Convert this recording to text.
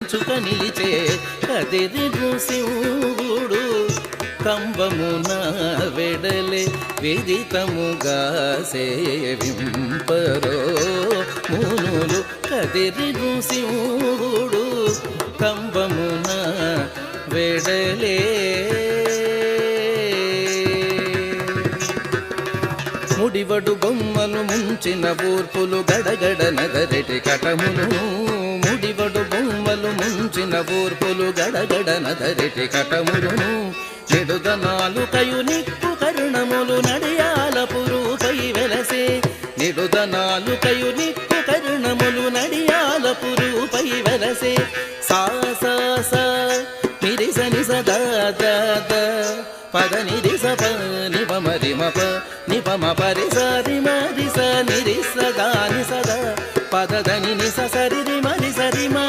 చుక నిలిచే కదిరి శివుడు కంబమున వెడలే విదితముగా సేవింపరో. మూనులు కదిరి శివుడు కంబమున వెడలే. ముడివడు బొమ్మలు ముంచిన ఊర్పులు గడగడ నగరెటి కటము బొమ్మలు ఊర్పులు గడగడన ధరిటి కటములును నిడుదనాలు కయు నిక్కు కరుణములు నడియాల పురుపై వెలసే నిడుదనాలు కయు నిక్కు కరుణములు నడియాల పురుపై వెలసే సా సా సా నిరిస నిస దా పద నిరి ప నిప ప మ రి మ ప ని మరి మ ప స నిరిస దాని రి స ని రి స దా ని స